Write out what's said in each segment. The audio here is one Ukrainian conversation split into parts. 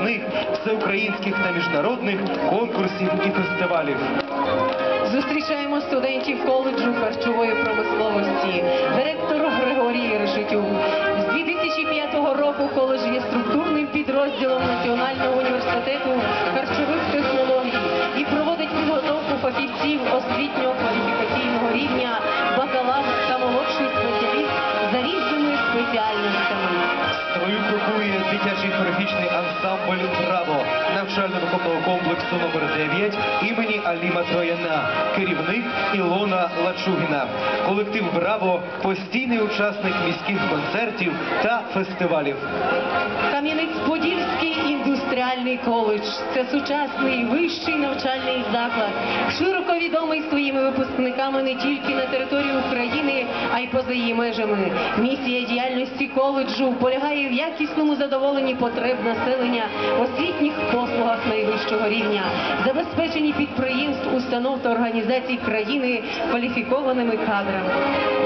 обласних, всеукраїнських та міжнародних конкурсів і фестивалів. Зустрічаємо студентів коледжу харчової промисловості, директор Григорій Решетюк. З 2005 року коледж є структурним підрозділом Національного університету харчових технологій і проводить підготовку фахівців освітньо-кваліфікаційного рівня, дитячий хореографічний ансамбль «Браво» навчально-виховного комплексу номер 9 імені Аліма Трояна, керівник Ілона Лачугіна. Колектив «Браво» – постійний учасник міських концертів та фестивалів. Кам'янець-Подільський індустріальний коледж це сучасний вищий навчальний заклад, широко відомий своїми випускниками не тільки на території України, а й поза її межами. Місія діяльності коледжу полягає в якісному задоволенні потреб населення освітніх послугах найвищого рівня, забезпеченні підприємств, установ та організацій країни кваліфікованими кадрами.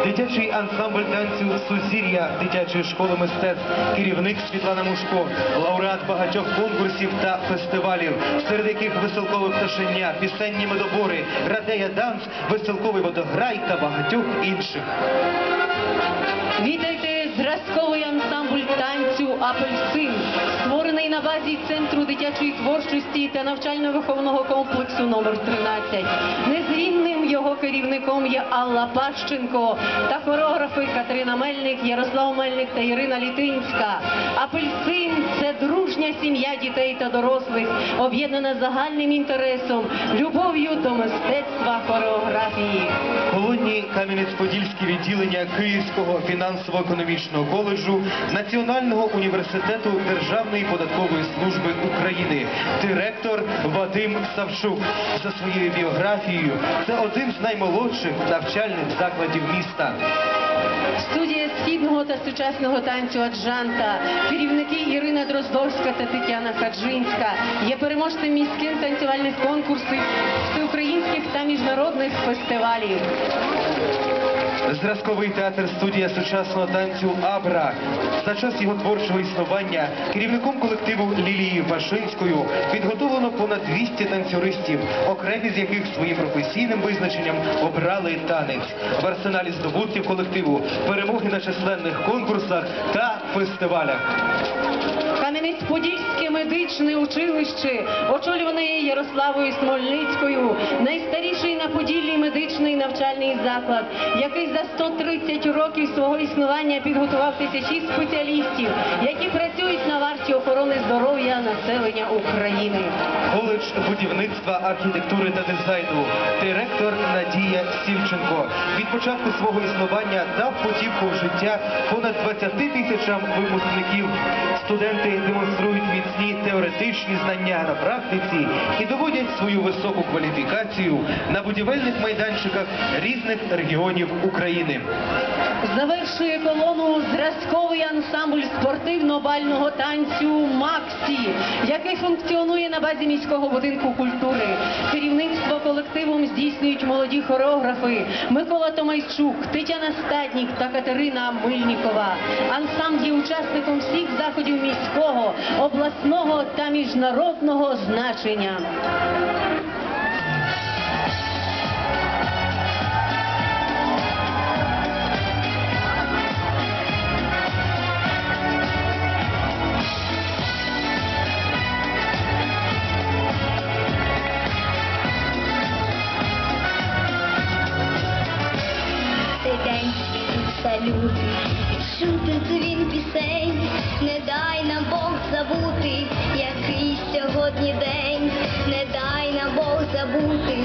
Дитячий ансамбль танцю Сузір'я дитячої школи мистецтв, керівник Світлана Мушко, лауреат багатьох конкурсів та фестивалів, серед яких веселкове пташеня, пісенні медобори, радея данс, веселковий водограй та багатьох інших. Вітайте зразковий ансамбль танцю Апельсин, створений на базі Центру дитячої творчості та навчально-виховного комплексу номер 13. Незмінним його керівником є Алла Пащенко та хореографи Катерина Мельник, Ярослав Мельник та Ірина Літинська. Апельсин це дружня сім'я дітей та дорослих, об'єднана загальним інтересом, любов'ю до мистецтва хореографії. Колонії Кам'янець-Подільське відділення Київського фінансово-економічного коледжу Національного університету Державної податкової служби України, директор Вадим Савчук. За своєю біографією це один з наймолодших навчальних закладів міста. Студія східного та сучасного танцю Аджанта, керівники Ірина Дроздовська та Тетяна Хаджинська є переможцем міських танцювальних конкурсів, всеукраїнських та міжнародних фестивалів. Зразковий театр студія сучасного танцю Абра. За час його творчого існування керівником колективу Лілією Пашинською підготовлено понад 200 танцюристів, окремі з яких своїм професійним визначенням обрали танець. В арсеналі здобутків колективу перемоги на численних конкурсах та фестивалях. Кам'янець-Подільське медичне училище, очолюване Ярославою Смольницькою, найстаріший на Поділлі медичний навчальний заклад, який за 130 років свого існування підготував тисячі спеціалістів, які працюють на варті охорони здоров'я населення України. Коледж будівництва, архітектури та дизайну. Директор Надія Сільченко. Від початку свого існування дав потівку в життя понад 20 тисячам випускників. Студенти демонструють міцні теоретичні знання на практиці і доводять свою високу кваліфікацію на будівельних майданчиках різних регіонів України. Завершує колону зразковий ансамбль спортивно-бального танцю Максі, який функціонує на базі міського будинку культури. Керівництво колективом здійснюють молоді хореографи Микола Томайчук, Тетяна Стаднік та Катерина Мильнікова. Ансамбль є учасником всіх заходів міського, обласного та міжнародного значення. Чути дзвін пісень, не дай нам Бог забути, який сьогодні день, не дай нам Бог забути.